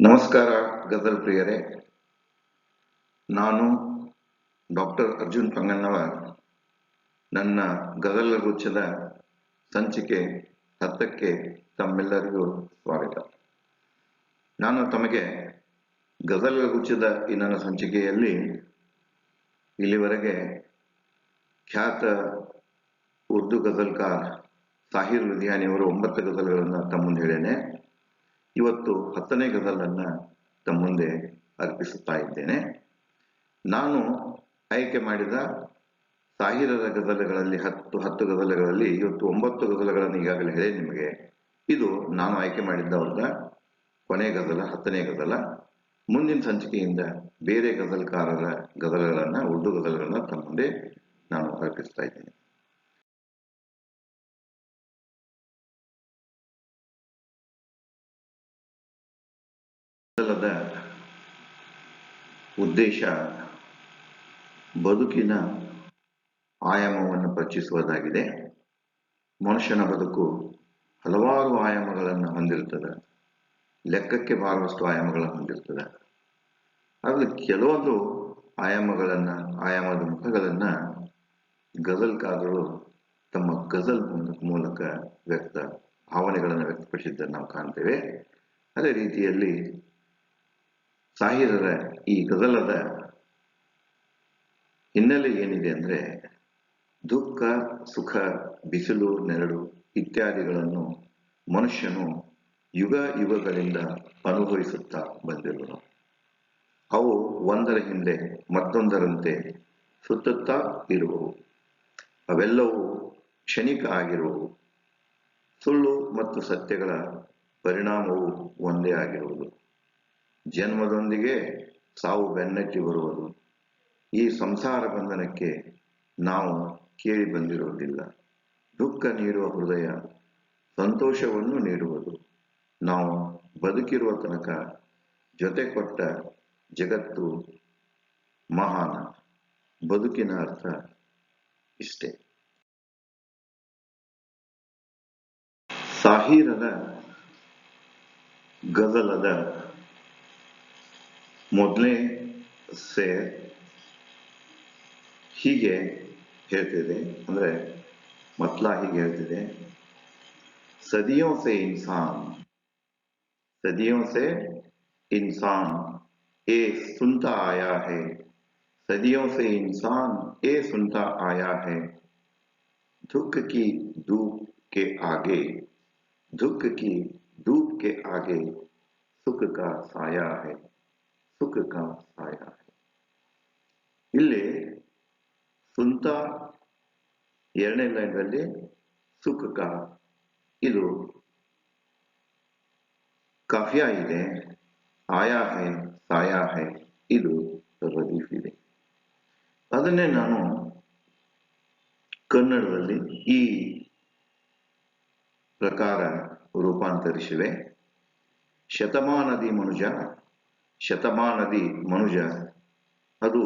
ನಮಸ್ಕಾರ, ಗಜಲ್ ಪ್ರಿಯರೇ. ನಾನು ಡಾಕ್ಟರ್ ಅರ್ಜುನ್ ಪಂಗಣ್ಣವ ನನ್ನ ಗಜಲ್ ಗುಚ್ಛದ ಸಂಚಿಕೆ ಹತ್ತಕ್ಕೆ ತಮ್ಮೆಲ್ಲರಿಗೂ ಸ್ವಾಗತ. ನಾನು ತಮಗೆ ಗಜಲ್ ಗುಚ್ಛದ ಈ ನನ್ನ ಸಂಚಿಕೆಯಲ್ಲಿ ಇಲ್ಲಿವರೆಗೆ ಖ್ಯಾತ ಉರ್ದು ಗಜಲ್ಕಾರ್ ಸಾಹಿರ್ ಲುಧಿಯಾನಿಯವರು ಒಂಬತ್ತು ಗಜಲ್ಗಳನ್ನು ತಮ್ಮ ಹೇಳೇನೆ ಇವತ್ತು ಹತ್ತನೇ ಗದಲನ್ನು ತಮ್ಮ ಮುಂದೆ ಅರ್ಪಿಸುತ್ತಾ ಇದ್ದೇನೆ. ನಾನು ಆಯ್ಕೆ ಮಾಡಿದ ಸಾಹಿರರ ಗದಲಗಳಲ್ಲಿ ಹತ್ತು ಹತ್ತು ಗದಲಗಳಲ್ಲಿ ಇವತ್ತು ಒಂಬತ್ತು ಗದಲಗಳನ್ನು ಈಗಾಗಲೇ ಹೇಳಿ ನಿಮಗೆ. ಇದು ನಾನು ಆಯ್ಕೆ ಮಾಡಿದ್ದವ್ರದ ಕೊನೆ ಗದಲ ಹತ್ತನೇ ಗದಲ ಮುಂದಿನ ಸಂಚಿಕೆಯಿಂದ ಬೇರೆ ಗದಲ್ಕಾರರ ಗದಲಗಳನ್ನು ಉರ್ದು ಗದಲಗಳನ್ನು ತಮ್ಮ ಮುಂದೆ ನಾನು ಅರ್ಪಿಸ್ತಾ ಇದ್ದೇನೆ. ಉದ್ದೇಶ ಬದುಕಿನ ಆಯಾಮವನ್ನು ಪರಿಚಯಿಸುವುದಾಗಿದೆ. ಮನುಷ್ಯನ ಬದುಕು ಹಲವಾರು ಆಯಾಮಗಳನ್ನು ಹೊಂದಿರ್ತದೆ ಲೆಕ್ಕಕ್ಕೆ ಬಾರುವಷ್ಟು ಆಯಾಮಗಳನ್ನು ಹೊಂದಿರ್ತದೆ ಅದರಲ್ಲಿ ಕೆಲವೊಂದು ಆಯಾಮಗಳನ್ನು, ಆಯಾಮದ ಮುಖಗಳನ್ನು ಗಜಲ್ಕಾರರು ತಮ್ಮ ಗಜಲ್ ಮೂಲಕ ವ್ಯಕ್ತ ಭಾವನೆಗಳನ್ನು ವ್ಯಕ್ತಪಡಿಸಿದ್ದನ್ನು ನಾವು ಕಾಣ್ತೇವೆ. ಅದೇ ರೀತಿಯಲ್ಲಿ ಸಾಹಿರರ ಈ ಗದಲದ ಹಿನ್ನೆಲೆ ಏನಿದೆ ಅಂದ್ರೆ ದುಃಖ, ಸುಖ, ಬಿಸಿಲು, ನೆರಳು ಇತ್ಯಾದಿಗಳನ್ನು ಮನುಷ್ಯನು ಯುಗ ಯುಗಗಳಿಂದ ಅನುಭವಿಸುತ್ತಾ ಬಂದಿರುವನು. ಅವು ಒಂದರ ಹಿಂದೆ ಮತ್ತೊಂದರಂತೆ ಸುತ್ತುತ್ತಾ ಇರುವವು. ಅವೆಲ್ಲವೂ ಕ್ಷಣಿಕ ಆಗಿರುವವು. ಸುಳ್ಳು ಮತ್ತು ಸತ್ಯಗಳ ಪರಿಣಾಮವು ಒಂದೇ ಆಗಿರುವುದು. ಜನ್ಮದೊಂದಿಗೆ ಸಾವು ಬೆನ್ನಟ್ಟಿ ಬರುವುದು. ಈ ಸಂಸಾರ ಬಂಧನಕ್ಕೆ ನಾವು ಕೇಳಿ ಬಂದಿರುವುದಿಲ್ಲ. ದುಃಖ ನೀಡುವ ಹೃದಯ ಸಂತೋಷವನ್ನು ನೀಡುವುದು. ನಾವು ಬದುಕಿರುವ ತನಕ ಜೊತೆ ಕೊಟ್ಟ ಜಗತ್ತು ಮಹಾನ. ಬದುಕಿನ ಅರ್ಥ ಇಷ್ಟೇ. ಸಾಹಿರದ ಗಜಲದ ಮೊದಲನೇ ಸೇ ಹೀಗೆ ಹೇಳ್ತಿದೆ ಅಂದ್ರೆ ಮತ್ಲ ಹೀಗೆ ಹೇಳ್ತಿದೆ सदियों से इंसान सदियों से इंसान ये सुनता आया है सदियों से इंसान ये सुनता आया है दुख की धूप के आगे दुख की धूप के आगे सुख का साया है ಸುಖಕ ಇಲ್ಲಿ ಸುಂತ ಎರಡನೇ ಲೈನ್ ಲೈನ್ನಲ್ಲಿ ಸುಖಕ ಇದು ಕಾಫಿಯ ಇದೆ, ಆಯಾ ಹೈ, ಸಾಯಾ ಹೈ, ಇದು ರದೀಫ್ ಇದೆ. ಅದನ್ನೇ ನಾನು ಕನ್ನಡದಲ್ಲಿ ಈ ಪ್ರಕಾರ ರೂಪಾಂತರಿಸಿವೆ. ಶತಮಾನದಿ ಮನುಜ ಶತಮಾನದಿ ಮನುಜ, ಅದು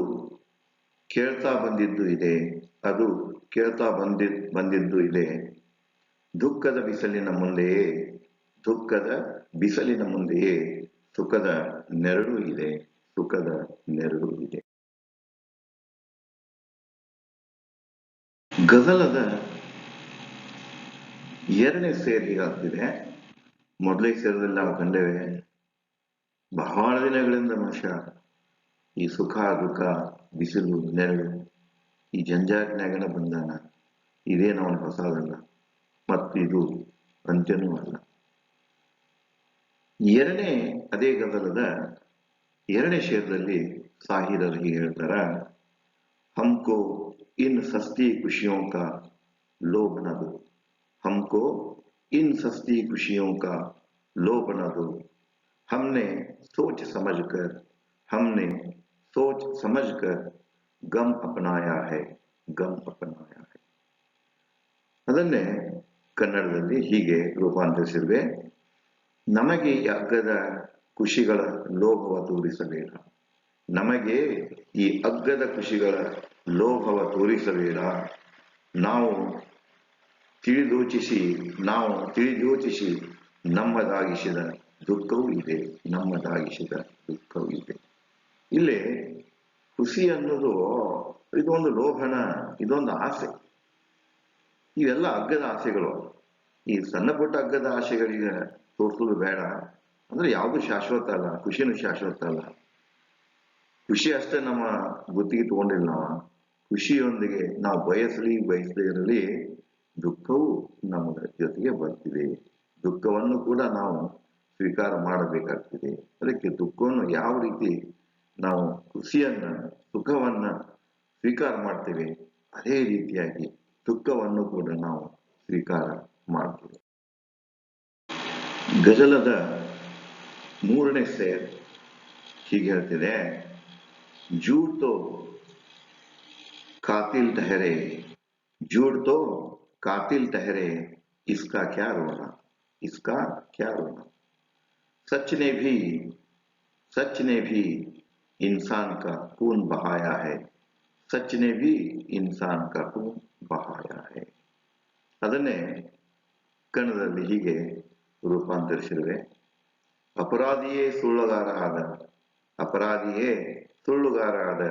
ಕೇಳ್ತಾ ಬಂದಿದ್ದು ಇದೆ, ಅದು ಕೇಳ್ತಾ ಬಂದಿ, ಬಂದಿದ್ದು ಇದೆ. ದುಃಖದ ಬಿಸಿಲಿನ ಮುಂದೆಯೇ, ದುಃಖದ ಬಿಸಿಲಿನ ಮುಂದೆಯೇ ಸುಖದ ನೆರಳು ಇದೆ, ಸುಖದ ನೆರಳು ಇದೆ. ಗಜಲದ ಎರಡನೇ ಸೇರಿ ಆಗ್ತಿದೆ. ಮೊದಲೇ ಸೇರದಲ್ಲಿ ನಾವು ಕಂಡೇವೆ ಬಹಳ ದಿನಗಳಿಂದ ಮನುಷ್ಯ ಈ ಸುಖ ದುಃಖ ಬಿಸಿಲು ನೆರಳು ಈ ಜಂಜಾಟಿನಾಗನ ಬಂದಾನ ಇದೇನು ಅವನ ಹೊಸದಲ್ಲ ಮತ್ತು ಇದು ಅಂತ್ಯನೂ ಅಲ್ಲ ಎರಡನೇ ಅದೇ ಗದಲದ ಎರಡನೇ ಶೇರದಲ್ಲಿ ಸಾಹಿರರು ಹೀಗೆ ಹೇಳ್ತಾರ ಹಮ್ಕೋ ಇನ್ ಸಸ್ತಿ ಖುಷಿಯೋं का लोभ न दो हमको इन सस्ती खुशियों का लोभ न दो हमने सोच समझकर हमने सोच समझकर गम अपनाया है गम अपनाया है ಅದನ್ನೇ ಕನ್ನಡದಲ್ಲಿ ಹೀಗೆ ರೂಪಾಂತರಿಸಿರುವೆ ನಮಗೆ ಈ ಅಗ್ಗದ ಖುಷಿಗಳ ಲೋಭವ ತೋರಿಸಬೇಡ ನಮಗೆ ಈ ಅಗ್ಗದ ಖುಷಿಗಳ ಲೋಭವ ತೋರಿಸಬೇಡ ನಾವು ತಿಳಿದೋಚಿಸಿ ನಾವು ತಿಳಿದೋಚಿಸಿ ನಮ್ಮದಾಗಿಸಿದ ದುಃಖವೂ ಇದೆ ನಮ್ಮದಾಗಿಸಿದ ದುಃಖವೂ ಇದೆ ಇಲ್ಲಿ ಖುಷಿ ಅನ್ನೋದು ಇದೊಂದು ಲೋಭನ, ಇದೊಂದು ಆಸೆ. ಇವೆಲ್ಲ ಅಗ್ಗದ ಆಸೆಗಳು. ಈ ಸಣ್ಣ ಪುಟ್ಟ ಅಗ್ಗದ ಆಸೆಗಳಿಗೆ ತೋರಿಸೋದು ಬೇಡ. ಅಂದ್ರೆ ಯಾವುದು ಶಾಶ್ವತ ಅಲ್ಲ, ಖುಷಿನೂ ಶಾಶ್ವತ ಅಲ್ಲ. ಖುಷಿ ಅಷ್ಟೇ ನಮ್ಮ ಗುತ್ತಿಗೆ ತಗೊಂಡಿಲ್ಲ ನಾವು. ಖುಷಿಯೊಂದಿಗೆ ನಾವು ಬಯಸಲಿ, ಬಯಸದೇ ಇರಲಿ, ದುಃಖವು ನಮ್ಮ ಜೊತೆಗೆ ಬರ್ತಿದೆ. ದುಃಖವನ್ನು ಕೂಡ ನಾವು ಸ್ವೀಕಾರ ಮಾಡಬೇಕಾಗ್ತದೆ. ಅದಕ್ಕೆ ದುಃಖವನ್ನು ಯಾವ ರೀತಿ ನಾವು ಖುಷಿಯನ್ನ ಸುಖವನ್ನ ಸ್ವೀಕಾರ ಮಾಡ್ತೇವೆ, ಅದೇ ರೀತಿಯಾಗಿ ದುಃಖವನ್ನು ಕೂಡ ನಾವು ಸ್ವೀಕಾರ ಮಾಡ್ತೇವೆ. ಗಜಲದ ಮೂರನೇ ಸೇರ್ ಹೀಗೆ ಹೇಳ್ತಿದೆ, ಜೂಡ್ತೋ ಕಾತಿಲ್ ತಹರೆ, ಜೂಡ್ತೋ ಕಾತಿಲ್ ತಹರೆ, ಇಸ್ಕಾ ಕ್ಯಾ ರೋಣ, ಇಸ್ಕಾ ಕ್ಯಾ ರೋಣ. सच ने भी सच ने भी इंसान का खून बहाया है सच ने भी इंसान का खून बहाया है ಅದನ್ನೇ ಕನ್ನಡದಲ್ಲಿ ಹೀಗೆ ರೂಪಾಂತರಿಸಿರುವೆ ಅಪರಾಧಿಯೇ ಸುಳ್ಳುಗಾರ ಆದ ಅಪರಾಧಿಯೇ ಸುಳ್ಳುಗಾರ ಆದ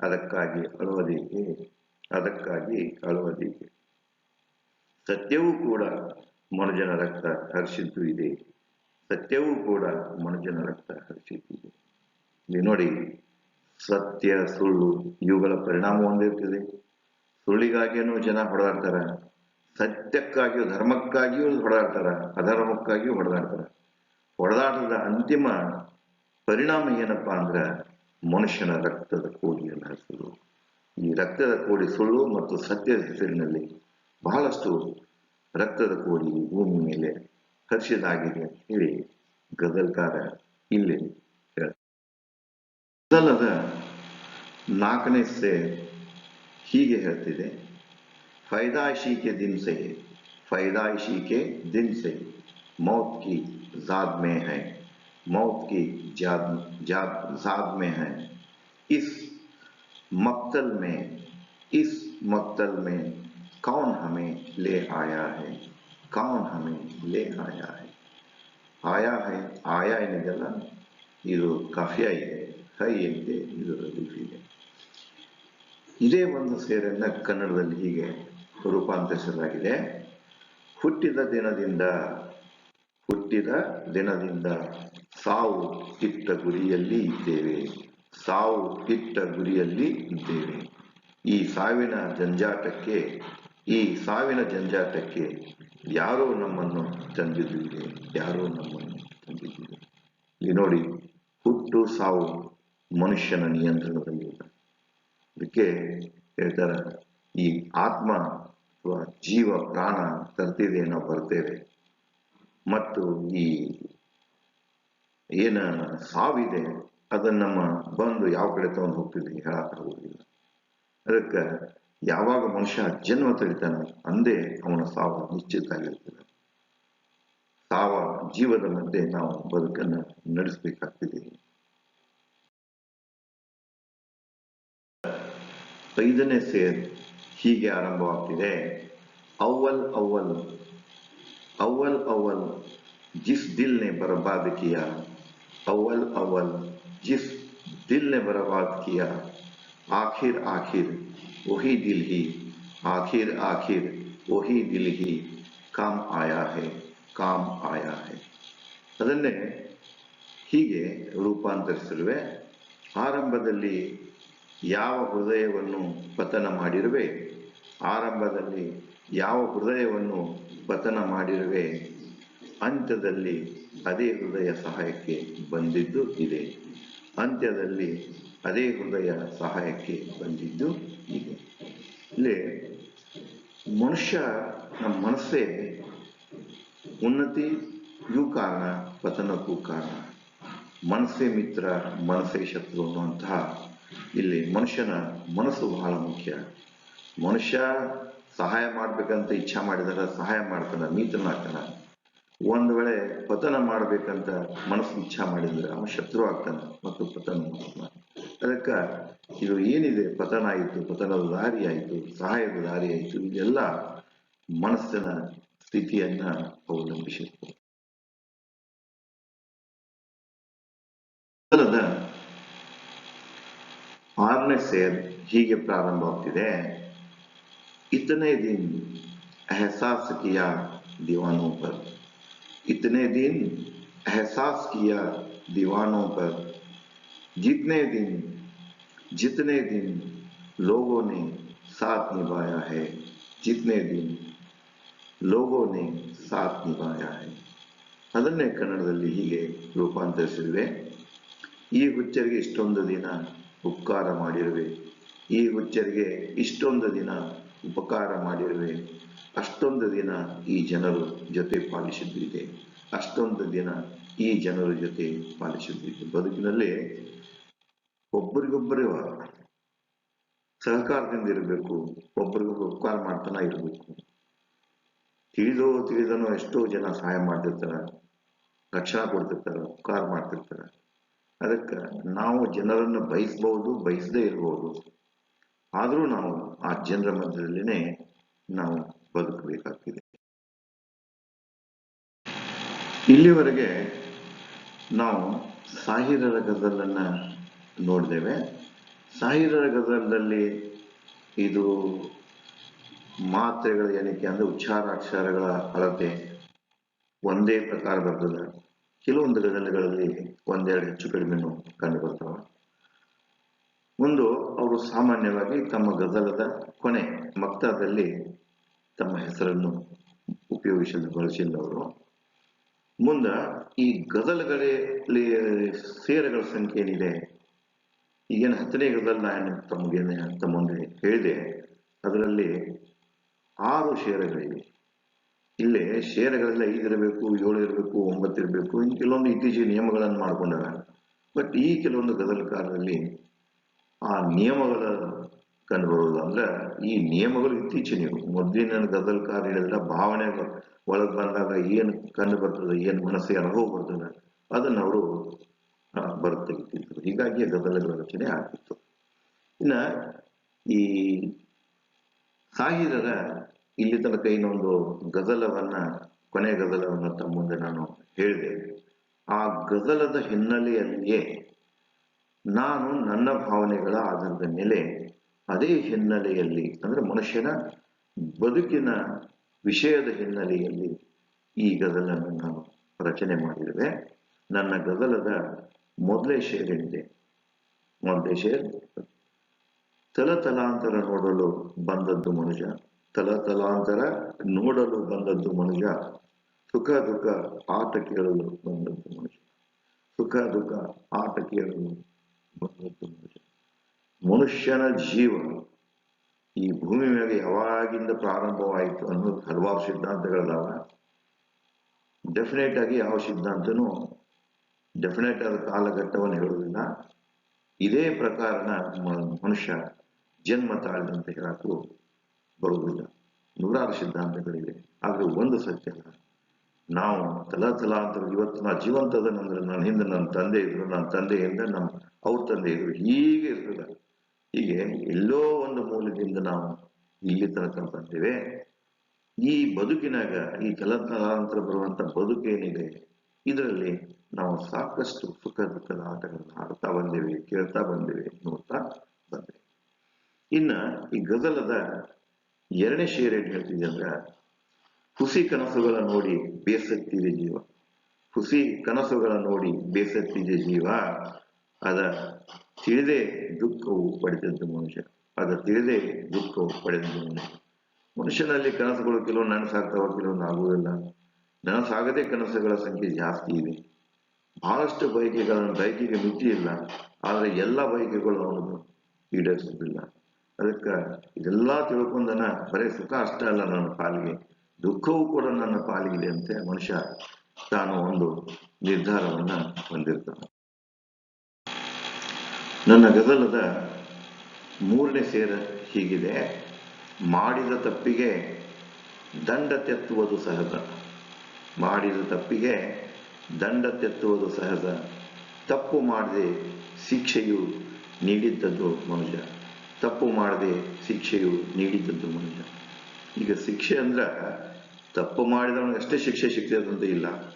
ಅದಕ್ಕಾಗಿ ಅಳುವುದೀಗೆ ಅದಕ್ಕಾಗಿ ಅಳುವುದೀಗೆ ಸತ್ಯವೂ ಕೂಡ ಮನುಜನ ರಕ್ತ ಹರಿಸಿದ್ದು ಇದೆ ಸತ್ಯವೂ ಕೂಡ ಮನುಜನ ರಕ್ತ ಹರಿಸುತ್ತಿದೆ ಇಲ್ಲಿ ನೋಡಿ, ಸತ್ಯ, ಸುಳ್ಳು, ಇವುಗಳ ಪರಿಣಾಮ ಹೊಂದಿರ್ತದೆ ಸುಳ್ಳಿಗಾಗಿಯೂ ಜನ ಹೊಡೆದಾಡ್ತಾರ, ಸತ್ಯಕ್ಕಾಗಿಯೂ, ಧರ್ಮಕ್ಕಾಗಿಯೂ ಹೊಡೆದಾಡ್ತಾರ, ಅಧರ್ಮಕ್ಕಾಗಿಯೂ ಹೊಡೆದಾಡ್ತಾರ. ಹೊಡೆದಾಟದ ಅಂತಿಮ ಪರಿಣಾಮ ಏನಪ್ಪಾ ಅಂದ್ರೆ ಮನುಷ್ಯನ ರಕ್ತದ ಕೋಡಿಯನ್ನು ಹರಿಸುವುದು ಈ ರಕ್ತದ ಕೋಡಿ ಸುಳ್ಳು ಮತ್ತು ಸತ್ಯದ ಹೆಸರಿನಲ್ಲಿ ಬಹಳಷ್ಟು ರಕ್ತದ ಕೋಡಿ ಭೂಮಿ ಮೇಲೆ ಹರಿಸಿದಾಗಿದೆ ಅಂತ ಹೇಳಿ ಗಜಲ್ಕಾರ ಇಲ್ಲಿ ಹೇಳ ಗಜಲದ ನಾಲ್ಕನೇ ಸೆ ಹೀಗೆ ಹೇಳ್ತಿದೆ फैदाइशी के दिन से फैदाइशी के दिन से मौत की जाद में है मौत की जाद जाद जाद में है इस मक्तल में इस मक्तल में कौन हमें ले आया है कौन हमें ले आया है ಆಯಾ ಹೈ ಆಯಾ ಏನಿದೆಯಲ್ಲ ಇದು ಕಫಿಯ ಇದೆ ಹೈ ಏನಿದೆ ಇದು ರಿಲೀಫ್ ಇದೆ ಇದೇ ಒಂದು ಸೇರನ್ನ ಕನ್ನಡದಲ್ಲಿ ಹೀಗೆ ರೂಪಾಂತರಿಸಲಾಗಿದೆ ಹುಟ್ಟಿದ ದಿನದಿಂದ ಹುಟ್ಟಿದ ದಿನದಿಂದ ಸಾವು ಇಟ್ಟ ಗುರಿಯಲ್ಲಿ ಇದ್ದೇವೆ ಸಾವು ಇಟ್ಟ ಗುರಿಯಲ್ಲಿ ಇದ್ದೇವೆ ಈ ಸಾವಿನ ಜಂಜಾಟಕ್ಕೆ ಈ ಸಾವಿನ ಜಂಜಾಟಕ್ಕೆ ಯಾರೋ ನಮ್ಮನ್ನು ತಂದಿದ್ದೀರಿ, ಯಾರೋ ನಮ್ಮನ್ನು ತಂದಿದ್ದೀರಿ. ಇಲ್ಲಿ ನೋಡಿ, ಹುಟ್ಟು ಸಾವು ಮನುಷ್ಯನ ನಿಯಂತ್ರಣದಲ್ಲಿಲ್ಲ ಅದಕ್ಕೆ ಹೇಳ್ತಾರೆ, ಈ ಆತ್ಮ ಅಥವಾ ಜೀವ, ಪ್ರಾಣ ತರ್ತಿದೆ ನಾವು ಬರ್ತೇವೆ. ಮತ್ತು ಈ ಏನ ಸಾವಿದೆ, ಅದನ್ನ ನಮ್ಮ ಬಂದು ಯಾವ ಕಡೆ ತಗೊಂಡು ಹೋಗ್ತಿದ್ವಿ ಹೇಳಕ್ಕಾಗೋದಿಲ್ಲ ಅದಕ್ಕೆ ಯಾವಾಗ ಮನುಷ್ಯ ಜನ್ಮ ತೆಗಿತಾನೋ ಅಂದೇ ಅವನ ಸಾವು ನಿಶ್ಚಿತ ಆಗಿರ್ತದೆ. ಸಾವ ಜೀವದ ಮಧ್ಯೆ ನಾವು ಬದುಕನ್ನು ನಡೆಸಬೇಕಾಗ್ತಿದೆ. ಐದನೇ ಸೇರ್ ಹೀಗೆ ಆರಂಭವಾಗ್ತಿದೆ. ಅವ್ವಲ್ ಅವ್ವಲ್ ಅವ್ವಲ್ ಅವ್ವಲ್, ಜಿಸ್ ದಿಲ್ ನೆ ಬರಬಾದ ಕಿಯಾ, ಅವ್ವಲ್ ಅವ್ವಲ್, ಜಿಸ್ ದಿಲ್ ನೆ ಬರಬಾದ ಕಿಯಾ, ಆಖಿರ್ ಆಖಿರ್. वही दिल ही आखिर आखिर वही दिल ही काम आया है काम आया है ಅದನ್ನೇ ಹೀಗೆ ರೂಪಾಂತರಿಸಿರುವೆ ಆರಂಭದಲ್ಲಿ ಯಾವ ಹೃದಯವನ್ನು ಪತನ ಮಾಡಿರುವೆ ಆರಂಭದಲ್ಲಿ ಯಾವ ಹೃದಯವನ್ನು ಪತನ ಮಾಡಿರುವೆ ಅಂತ್ಯದಲ್ಲಿ ಅದೇ ಹೃದಯ ಸಹಾಯಕ್ಕೆ ಬಂದಿದ್ದು ಇದೆ ಅಂತ್ಯದಲ್ಲಿ ಅದೇ ಹೃದಯ ಸಹಾಯಕ್ಕೆ ಬಂದಿದ್ದು ಇದೆ ಇಲ್ಲಿ ಮನುಷ್ಯ ನಮ್ಮ ಮನಸ್ಸೇ ಉನ್ನತಿಯೂ ಕಾರಣ, ಪತನಕ್ಕೂ ಕಾರಣ. ಮನಸ್ಸೇ ಮಿತ್ರ, ಮನಸ್ಸೇ ಶತ್ರು ಅನ್ನುವಂತಹ ಇಲ್ಲಿ ಮನುಷ್ಯನ ಮನಸ್ಸು ಬಹಳ ಮುಖ್ಯ. ಮನುಷ್ಯ ಸಹಾಯ ಮಾಡ್ಬೇಕಂತ ಇಚ್ಛಾ ಮಾಡಿದರೆ ಸಹಾಯ ಮಾಡ್ತಾನ ಮಿತ್ರನಾಗ್ತಾನ ಒಂದು ವೇಳೆ ಪತನ ಮಾಡ್ಬೇಕಂತ ಮನಸ್ಸು ಇಚ್ಛಾ ಮಾಡಿದ್ರೆ ಅವನು ಶತ್ರು ಆಗ್ತಾನ ಮತ್ತು ಪತನ ಮಾಡ್ತಾನ. ಅದಕ್ಕ ಇದು ಏನಿದೆ ಪತನ ಆಯಿತು ಪತನದ ದಾರಿ ಆಯಿತು ಸಹಾಯದ ದಾರಿ ಆಯಿತು ಇದೆಲ್ಲ ಮನಸ್ಸಿನ ಸ್ಥಿತಿಯನ್ನ ಅವಲಂಬಿಸಿತ್ತು. ಆರನೇ ಸೇರ್ ಹೀಗೆ ಪ್ರಾರಂಭ ಆಗ್ತಿದೆ. ಇತನೇ ದಿನ ಅಹಸಾಸ್ ಕಿಯಾ ದಿವಾನೋ ಪರ್ ಇತನೇ ದಿನ ಅಹಸಾಸ್ ಕಿಯಾ ದಿವಾನೋ ಪರ್ ಜಿತನೇ ದಿನ जितने दिन लोगों ने साथ निभाया है जितने दिन लोगों ने साथ निभाया है ಅದನ್ನೇ ಕನ್ನಡದಲ್ಲಿ ಹೀಗೆ ರೂಪಾಂತರಿಸಿರುವೆ ಈ ಹುಚ್ಚರಿಗೆ ಇಷ್ಟೊಂದು ದಿನ ಉಪಕಾರ ಮಾಡಿರುವೆ ಈ ಹುಚ್ಚರಿಗೆ ಇಷ್ಟೊಂದು ದಿನ ಉಪಕಾರ ಮಾಡಿರುವೆ ಅಷ್ಟೊಂದು ದಿನ ಈ ಜನರು ಜೊತೆ ಪಾಲಿಸಿದ್ದಿದೆ ಅಷ್ಟೊಂದು ದಿನ ಈ ಜನರ ಜೊತೆ ಪಾಲಿಸಿದ್ದಿದೆ ಬದುಕಿನಲ್ಲಿ ಒಬ್ಬರಿಗೊಬ್ಬರು ಸಹಕಾರದಿಂದ ಇರಬೇಕು, ಒಬ್ಬರಿಗೊಬ್ಬರು ಉಪಕಾರ ಮಾಡ್ತಾನ ಇರಬೇಕು. ತಿಳಿದೋ ತಿಳಿದನೋ ಎಷ್ಟೋ ಜನ ಸಹಾಯ ಮಾಡ್ತಿರ್ತಾರ, ರಕ್ಷಣಾ ಕೊಡ್ತಿರ್ತಾರೆ, ಉಪಕಾರ ಮಾಡ್ತಿರ್ತಾರ. ಅದಕ್ಕೆ ನಾವು ಜನರನ್ನು ಬಯಸ್ಬಹುದು, ಬಯಸದೇ ಇರಬಹುದು ಆದರೂ ನಾವು ಆ ಜನರ ಮಧ್ಯದಲ್ಲಿನೇ ನಾವು ಬದುಕಬೇಕಾಗ್ತಿದೆ. ಇಲ್ಲಿವರೆಗೆ ನಾವು ಸಾಹಿರರ ಗಜಲನ್ನ ನೋಡಿದ್ದೇವೆ ಸಾಹಿರರ ಗಜಲದಲ್ಲಿ ಇದು ಮಾತ್ರೆಗಳ ಎಣಿಕೆ ಅಂದ್ರೆ ಉಚ್ಚಾರ ಅಕ್ಷರಗಳ ಅಳತೆ ಒಂದೇ ಪ್ರಕಾರ ಬರ್ತದೆ. ಕೆಲವೊಂದು ಗದಲ್ಗಳಲ್ಲಿ ಒಂದೆರಡು ಹೆಚ್ಚು ಕಡಿಮೆನೂ ಕಂಡು ಬರ್ತವೆ ಒಂದು, ಅವರು ಸಾಮಾನ್ಯವಾಗಿ ತಮ್ಮ ಗಜಲದ ಕೊನೆ ಮಕ್ತಾದಲ್ಲಿ ತಮ್ಮ ಹೆಸರನ್ನು ಉಪಯೋಗಿಸಲು ಅವರು. ಮುಂದ, ಈ ಗದಲಗಳಲ್ಲಿ ಸೇರಗಳ ಸಂಖ್ಯೆ ಏನಿದೆ? ಈಗೇನು ಹತ್ತನೇ ಗಜಲ್ ನಾನು ತಮಗೇನೆ ತಮ್ಮ ಮುಂದೆ ಹೇಳಿದೆ, ಅದರಲ್ಲಿ ಆರು ಶೇರಗಳಿವೆ. ಇಲ್ಲೇ ಷೇರುಗಳೆಲ್ಲ ಐದಿರಬೇಕು ಏಳು ಇರಬೇಕು, ಒಂಬತ್ತು ಇರಬೇಕು, ಇನ್ನು ಕೆಲವೊಂದು ಇತ್ತೀಚೆಗೆ ನಿಯಮಗಳನ್ನು ಮಾಡ್ಕೊಂಡಾರ ಬಟ್ ಈ ಕೆಲವೊಂದು ಗದಲಕಾರರಲ್ಲಿ ಆ ನಿಯಮಗಳ ಕಂಡು ಈ ನಿಯಮಗಳು ಇತ್ತೀಚಿನ ಮೊದಲಿನ ಗದಲ್ಕಾರ ಹೇಳಿದ್ರೆ ಭಾವನೆ ಒಳಗೆ ಬಂದಾಗ ಏನು ಕಂಡು ಬರ್ತದೆ, ಏನು ಮನಸ್ಸಿಗೆ ಅನುಭವ ಬರ್ತದೆ, ಅದನ್ನ ಅವರು ಬರ್ತಗಿತ್ತಿದ್ರು ಹೀಗಾಗಿ ಗದ್ದಲಗಳ ರಚನೆ ಆಗ್ತಿತ್ತು. ಇನ್ನ ಈ ಸಾಹಿರರ ಇಲ್ಲಿ ತನಕ ಇನ್ನೊಂದು ಗಜಲವನ್ನ ಕೊನೆ ಗಜಲವನ್ನ ತಮ್ಮ ಮುಂದೆ ನಾನು ಹೇಳಿದೆ. ಆ ಗಜಲದ ಹಿನ್ನೆಲೆಯಲ್ಲಿಯೇ ನಾನು ನನ್ನ ಭಾವನೆಗಳ ಆಧಾರದ ಮೇಲೆ ಅದೇ ಹಿನ್ನೆಲೆಯಲ್ಲಿ, ಅಂದ್ರೆ ಮನುಷ್ಯನ ಬದುಕಿನ ವಿಷಯದ ಹಿನ್ನೆಲೆಯಲ್ಲಿ ಈ ಗಜಲನ್ನು ನಾನು ರಚನೆ ಮಾಡಿರುವೆ. ನನ್ನ ಗಜಲದ ಮೊದಲೇ ಶೇರೇನಿದೆ ಮೊದಲೇ ಶೇರ್. ತಲತಲಾಂತರ ನೋಡಲು ಬಂದದ್ದು ಮನುಷ್ಯ. ತಲತಲಾಂತರ ನೋಡಲು ಬಂದದ್ದು ಮನುಷ್ಯ. ಸುಖ, ದುಃಖ ಆಟ ಕೇಳಲು ಬಂದದ್ದು ಮನುಷ್ಯ. ಸುಖ, ದುಃಖ ಆಟ ಕೇಳಲು ಬಂದದ್ದು ಮನುಷ್ಯ. ಮನುಷ್ಯನ ಜೀವ ಈ ಭೂಮಿ ಮೇಲೆ ಯಾವಾಗಿಂದ ಪ್ರಾರಂಭವಾಯಿತು ಅನ್ನೋದು ಹಲವಾರು ಸಿದ್ಧಾಂತಗಳದಾವ. ಡೆಫಿನೆಟ್ ಆಗಿ ಯಾವ ಸಿದ್ಧಾಂತನೂ ಡೆಫಿನೆಟ್ ಆದ ಕಾಲಘಟ್ಟವನ್ನು ಹೇಳುವುದಿಲ್ಲ. ಇದೇ ಪ್ರಕಾರನ ಮನುಷ್ಯ ಜನ್ಮ ತಾಳಿದಂತ ಹೇಳಕ್ಕೂ ಬರುವುದಿಲ್ಲ. ನೂರಾರು ಸಿದ್ಧಾಂತಗಳಿವೆ. ಆದರೆ ಒಂದು ಸತ್ಯ ನಾವು ತಲಾತಲಾಂತರ ಇವತ್ತು ನಾ ಜೀವಂತದನಂದ್ರೆ ನನ್ನ ಹಿಂದೆ ನನ್ನ ತಂದೆ ಇದ್ರು, ನನ್ನ ತಂದೆಯಿಂದ ನಮ್ಮ ಅವ್ರ ತಂದೆ ಇದ್ರು, ಹೀಗೆ ಇರ್ತದೆ. ಹೀಗೆ ಎಲ್ಲೋ ಒಂದು ಮೂಲದಿಂದ ನಾವು ಇಲ್ಲಿ ತನಕ ಬಂದೇವೆ. ಈ ಬದುಕಿನಾಗ ಈ ತಲತಲಾಂತರ ಬರುವಂತ ಬದುಕೇನಿದೆ, ಇದರಲ್ಲಿ ನಾವು ಸಾಕಷ್ಟು ಸುಖ ದುಃಖದ ಆಟಗಳನ್ನು ಆಡ್ತಾ ಬಂದೇವೆ, ಕೇಳ್ತಾ ಬಂದೇವೆ ನೋಡ್ತಾ ಬಂದೇವೆ. ಇನ್ನ ಈ ಗಜಲದ ಎರಡನೇ ಶೇರ್ ಏನ್ ಹೇಳ್ತಿದೆ ಅಂದ್ರೆ, ಹುಸಿ ಕನಸುಗಳ ನೋಡಿ ಬೇಸತ್ತಿದೆ ಜೀವ. ಹುಸಿ ಕನಸುಗಳ ನೋಡಿ ಬೇಸತ್ತಿದೆ ಜೀವ. ಅದ ತಿಳಿದೇ ದುಃಖವು ಪಡೆದಂತ ಮನುಷ್ಯ. ಅದ ತಿಳಿದೇ ದುಃಖವು ಪಡೆದಂತ ಮನುಷ್ಯ. ಮನುಷ್ಯನಲ್ಲಿ ಕನಸುಗಳು ಕೆಲವು ನನಸಾಗ್ತಾವ, ಕೆಲವೊಂದು ಆಗುವುದಿಲ್ಲ. ನನಸಾಗದೆ ಕನಸುಗಳ ಸಂಖ್ಯೆ ಜಾಸ್ತಿ ಇದೆ. ಬಹಳಷ್ಟು ಬೈಕೆಗಳನ್ನು, ಬೈಕಿಗೆ ಮಿತಿ ಇಲ್ಲ. ಆದರೆ ಎಲ್ಲ ಬೈಕೆಗಳು ಅವನು ಈಡೇರಿಸೋದಿಲ್ಲ ಅದಕ್ಕೆ ಇದೆಲ್ಲ ತಿಳ್ಕೊಂಡನ ಬರೀ ಸುಖ ಅಷ್ಟೇ ಅಲ್ಲ ನನ್ನ ಪಾಲಿಗೆ. ದುಃಖವೂ ಕೂಡ ನನ್ನ ಪಾಲಿಗಿದೆ ಅಂತ ಮನುಷ್ಯ ತಾನು ಒಂದು ನಿರ್ಧಾರವನ್ನ ಹೊಂದಿರ್ತಾನೆ. ನನ್ನ ಗದಲದ ಮೂರನೇ ಸೇರ ಹೀಗಿದೆ. ಮಾಡಿದ ತಪ್ಪಿಗೆ ದಂಡ ತೆತ್ತುವುದು ಸಹಜ. ಮಾಡಿದ ತಪ್ಪಿಗೆ ದಂಡ ತೆತ್ತುವುದು ಸಹಜ. ತಪ್ಪು ಮಾಡದೆ ಶಿಕ್ಷೆಯು ನೀಡಿದ್ದದ್ದು ಮನುಷ್ಯ. ತಪ್ಪು ಮಾಡದೆ ಶಿಕ್ಷೆಯು ನೀಡಿದ್ದದ್ದು ಮನುಷ್ಯ. ಈಗ ಶಿಕ್ಷೆ ಅಂದ್ರೆ ತಪ್ಪು ಮಾಡಿದವನಿಗೆ ಅಷ್ಟೇ ಶಿಕ್ಷೆ ಸಿಗ್ತದಂತ ಇಲ್ಲ.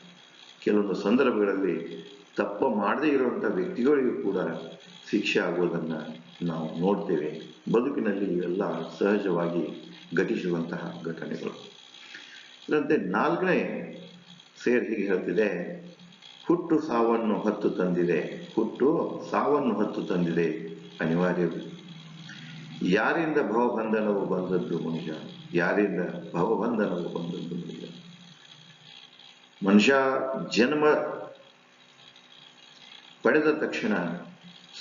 ಕೆಲವೊಂದು ಸಂದರ್ಭಗಳಲ್ಲಿ ತಪ್ಪು ಮಾಡದೇ ಇರುವಂಥ ವ್ಯಕ್ತಿಗಳಿಗೂ ಕೂಡ ಶಿಕ್ಷೆ ಆಗುವುದನ್ನು ನಾವು ನೋಡ್ತೇವೆ. ಬದುಕಿನಲ್ಲಿ ಇವೆಲ್ಲ ಸಹಜವಾಗಿ ಘಟಿಸುವಂತಹ ಘಟನೆಗಳು. ಅದರಂತೆ ನಾಲ್ಕನೇ ಸೇರ್ ಹೀಗೆ ಹೇಳ್ತಿದೆ ಹುಟ್ಟು ಸಾವನ್ನು ಹತ್ತು ತಂದಿದೆ. ಹುಟ್ಟು ಸಾವನ್ನು ಹತ್ತು ತಂದಿದೆ. ಅನಿವಾರ್ಯವು. ಯಾರಿಂದ ಭವಬಂಧನವು ಬಂದದ್ದು ಮನುಷ್ಯ? ಯಾರಿಂದ ಭವಬಂಧನವು ಬಂದದ್ದು ಮನುಷ್ಯ? ಮನುಷ್ಯ ಜನ್ಮ ಪಡೆದ ತಕ್ಷಣ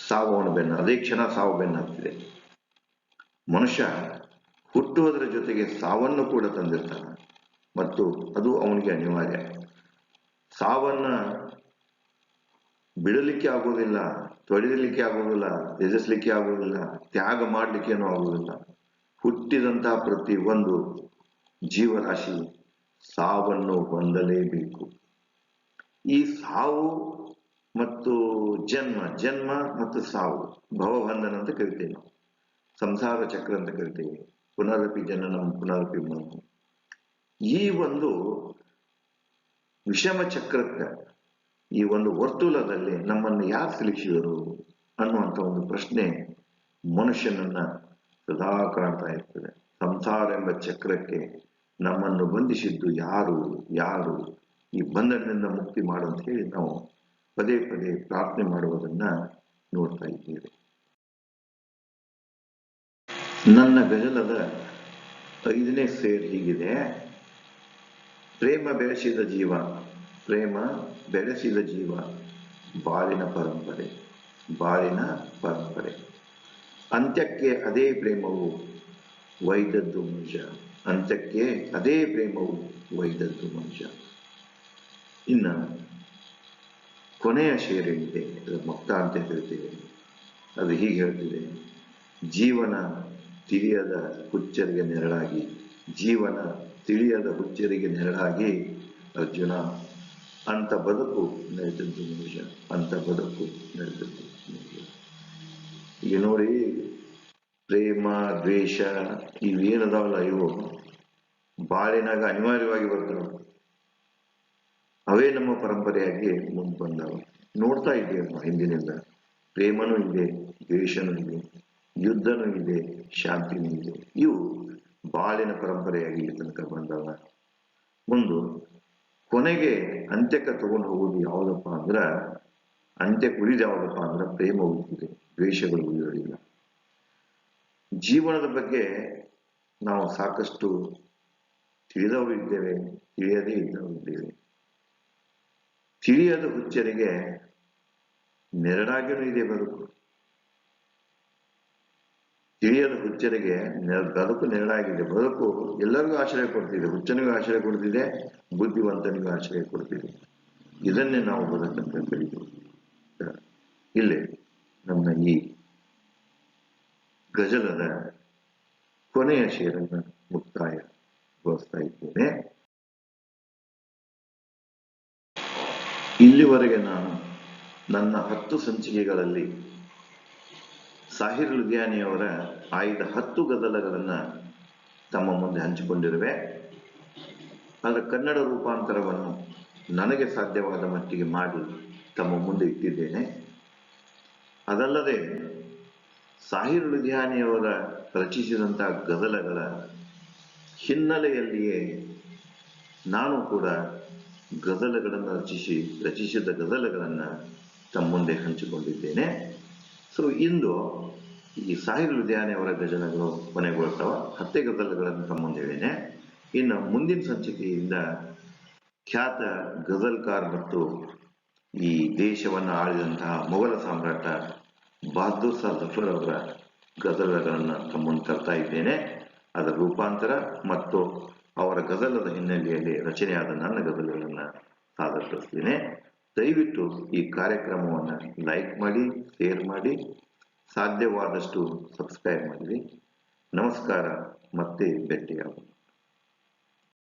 ಸಾವು ಬೆನ್ನು ಬೆನ್ನ, ಅದೇ ಕ್ಷಣ ಸಾವು ಬೆನ್ನಾಗ್ತಿದೆ. ಮನುಷ್ಯ ಹುಟ್ಟುವುದರ ಜೊತೆಗೆ ಸಾವನ್ನು ಕೂಡ ತಂದಿರ್ತಾನೆ. ಮತ್ತು ಅದು ಅವನಿಗೆ ಅನಿವಾರ್ಯ. ಸಾವನ್ನ ಬಿಡಲಿಕ್ಕೆ ಆಗೋದಿಲ್ಲ ತೊಡೆಯಲಿಕ್ಕೆ ಆಗೋದಿಲ್ಲ ತ್ಯಜಿಸ್ಲಿಕ್ಕೆ ಆಗೋದಿಲ್ಲ ತ್ಯಾಗ ಮಾಡಲಿಕ್ಕೇನೂ ಆಗೋದಿಲ್ಲ ಹುಟ್ಟಿದಂತಹ ಪ್ರತಿ ಒಂದು ಜೀವರಾಶಿ ಸಾವನ್ನು ಹೊಂದಲೇಬೇಕು. ಈ ಸಾವು ಮತ್ತು ಜನ್ಮ ಜನ್ಮ ಮತ್ತು ಸಾವು, ಭವಬಂಧನ ಅಂತ ಕರಿತೇವೆ ಸಂಸಾರ ಚಕ್ರ ಅಂತ ಕರಿತೇವೆ. ಪುನರಪಿ ಜನನ, ಪುನರಪಿ ಮನ ಈ ಒಂದು ವಿಷಮ ಚಕ್ರಕ್ಕೆ ಈ ಒಂದು ವರ್ತುಲದಲ್ಲಿ ನಮ್ಮನ್ನು ಯಾರು ಸಿಲುಕಿಸಿದರು ಅನ್ನುವಂಥ ಒಂದು ಪ್ರಶ್ನೆ ಮನುಷ್ಯನನ್ನ ಸದಾ ಕಾಣ್ತಾ ಇರ್ತದೆ. ಸಂಸಾರ ಎಂಬ ಚಕ್ರಕ್ಕೆ ನಮ್ಮನ್ನು ಬಂಧಿಸಿದ್ದು ಯಾರು ಯಾರು? ಈ ಬಂಧನದಿಂದ ಮುಕ್ತಿ ಮಾಡು ಅಂತ ಹೇಳಿ ನಾವು ಪದೇ ಪದೇ ಪ್ರಾರ್ಥನೆ ಮಾಡುವುದನ್ನ ನೋಡ್ತಾ ಇದ್ದೇವೆ. ನನ್ನ ಗಜಲದ ಐದನೇ ಸೇರ್ ಹೀಗಿದೆ. ಪ್ರೇಮ ಬೆಳೆಸಿದ ಜೀವ, ಪ್ರೇಮ ಬೆಳೆಸಿದ ಜೀವ, ಬಾಳಿನ ಪರಂಪರೆ ಬಾಳಿನ ಪರಂಪರೆ. ಅಂತ್ಯಕ್ಕೆ ಅದೇ ಪ್ರೇಮವು ವೈದದ್ದು ಮನುಷ್ಯ. ಅಂತ್ಯಕ್ಕೆ ಅದೇ ಪ್ರೇಮವು ವೈದದ್ದು ಮನುಷ್ಯ. ಇನ್ನು ಕೊನೆಯ ಶೇರೇನಿದೆ ಅದು ಮುಕ್ತ ಅಂತ ಹೇಳ್ತೇವೆ. ಅದು ಹೀಗೆ ಹೇಳ್ತಿದೆ. ಜೀವನ ತಿಳಿಯದ ಹುಚ್ಚರಿಗೆ ನೆರಳಾಗಿ ಜೀವನ ತಿಳಿಯದ ಹುಚ್ಚರಿಗೆ ನೆರಳಾಗಿ ಅರ್ಜುನ, ಅಂತ ಬದುಕು ನಡೆದದ್ದು ಮನುಷ್ಯ, ಅಂತ ಬದುಕು ನಡೆದದ್ದು ಮನುಷ್ಯ. ಈಗ ನೋಡಿ, ಪ್ರೇಮ, ದ್ವೇಷ ಇವೇನದಾವಲ್ಲ ಇವು ಬಾಳಿನಾಗ ಅನಿವಾರ್ಯವಾಗಿ ಬರ್ತಾವ. ಅವೇ ನಮ್ಮ ಪರಂಪರೆಯಾಗಿ ಮುಂದೆ ಬಂದವ. ನೋಡ್ತಾ ಇದ್ದೇವೆ ಹಿಂದಿನಿಂದ. ಪ್ರೇಮನೂ ಇದೆ, ದ್ವೇಷನೂ ಇದೆ, ಯುದ್ಧನೂ ಇದೆ, ಶಾಂತಿನೂ ಇದೆ. ಇವು ಬಾಳಿನ ಪರಂಪರೆಯಾಗಿ ಇಲ್ಲಿ ತನಕ ಬಂದವ. ಒಂದು ಕೊನೆಗೆ ಅಂತ್ಯಕ್ಕೆ ತಗೊಂಡು ಹೋಗೋದು ಯಾವುದಪ್ಪ ಅಂದ್ರ ಅಂತ್ಯಕ್ಕೆ ಉಳಿದ ಯಾವುದಪ್ಪ ಅಂದ್ರೆ ಪ್ರೇಮ ಉಳಿದಿದೆ ದ್ವೇಷಗಳು ಉಳಿಯೋದಿಲ್ಲ. ಜೀವನದ ಬಗ್ಗೆ ನಾವು ಸಾಕಷ್ಟು ತಿಳಿದವರು ಇದ್ದೇವೆ, ತಿಳಿಯದೇ ಇದ್ದವರು ಇದ್ದೇವೆ. ತಿಳಿಯದ ಹುಚ್ಚರಿಗೆ ನೆರಳಾಗಿಯೂ ಇದೆ ಬದುಕು. ತಿಳಿಯದ ಹುಚ್ಚರಿಗೆ ಬದುಕು ನೆರಳಾಗಿದೆ. ಬದುಕು ಎಲ್ಲರಿಗೂ ಆಶ್ರಯ ಕೊಡ್ತಿದೆ. ಹುಚ್ಚನಿಗೂ ಆಶ್ರಯ ಕೊಡ್ತಿದೆ, ಬುದ್ಧಿವಂತನಿಗೂ ಆಶ್ರಯ ಕೊಡ್ತಿದೆ. ಇದನ್ನೇ ನಾವು ಬದುಕಂತ ಕರೀತೀವಿ. ಇಲ್ಲಿ ನಮ್ಮ ಈ ಗಜಲದ ಕೊನೆಯ ಶೇರನ್ನು ಮುಕ್ತಾಯಗೊಳಿಸ್ತಾ ಇದ್ದೇನೆ. ಇಲ್ಲಿವರೆಗೆ ನಾನು ನನ್ನ ಹತ್ತು ಸಂಚಿಕೆಗಳಲ್ಲಿ ಸಾಹಿರ್ ಲುಧಿಯಾನಿಯವರ ಆಯ್ದ ಹತ್ತು ಗದಲಗಳನ್ನು ತಮ್ಮ ಮುಂದೆ ಹಂಚಿಕೊಂಡಿರುವೆ. ಅದರ ಕನ್ನಡ ರೂಪಾಂತರವನ್ನು ನನಗೆ ಸಾಧ್ಯವಾದ ಮಟ್ಟಿಗೆ ಮಾಡಿ ತಮ್ಮ ಮುಂದೆ ಇಟ್ಟಿದ್ದೇನೆ. ಅದಲ್ಲದೆ ಸಾಹಿರ್ ಲುಧಿಯಾನಿಯವರ ರಚಿಸಿದಂತಹ ಗದಲಗಳ ಹಿನ್ನೆಲೆಯಲ್ಲಿಯೇ ನಾನು ಕೂಡ ಗದಲಗಳನ್ನು ರಚಿಸಿ, ರಚಿಸಿದ ಗದಲಗಳನ್ನು ತಮ್ಮ ಮುಂದೆ ಹಂಚಿಕೊಂಡಿದ್ದೇನೆ. ಸೊ ಇಂದು ಈ ಸಾಹಿರ್ ಲುಧಿಯಾನಿಯವರ ಗಜನಗಳು ಕೊನೆಗೊಳ್ತಾವ ಹತ್ತೆ ಗದಲ್ಗಳನ್ನು ತಮ್ಮ ಮುಂದೆ ಇನ್ನು ಮುಂದಿನ ಸಂಚಿಕೆಯಿಂದ ಖ್ಯಾತ ಗಜಲ್ಕಾರ್ ಮತ್ತು ಈ ದೇಶವನ್ನು ಆಳಿದಂತಹ ಮೊಘಲ ಸಾಮ್ರಾಟ ಬಹದ್ದೂರ್ ಸಾ ಜಫರ್ ಅವರ ಗಜಲಗಳನ್ನು ತಮ್ಮ ಮುಂದೆ ತರ್ತಾ ಇದ್ದೇನೆ. ಅದರ ರೂಪಾಂತರ ಮತ್ತು ಅವರ ಗಜಲದ ಹಿನ್ನೆಲೆಯಲ್ಲಿ ರಚನೆಯಾದ ನನ್ನ ಗಜಲಗಳನ್ನು ಸಾದರಪಡಿಸ್ತೇನೆ ದಯವಿಟ್ಟು ಈ ಕಾರ್ಯಕ್ರಮವನ್ನು ಲೈಕ್ ಮಾಡಿ ಶೇರ್ ಮಾಡಿ ಸಾಧ್ಯವಾದಷ್ಟು ಸಬ್ಸ್ಕ್ರೈಬ್ ಮಾಡಿರಿ. ನಮಸ್ಕಾರ ಮತ್ತೆ ಭೇಟಿಯಾಗೋಣ.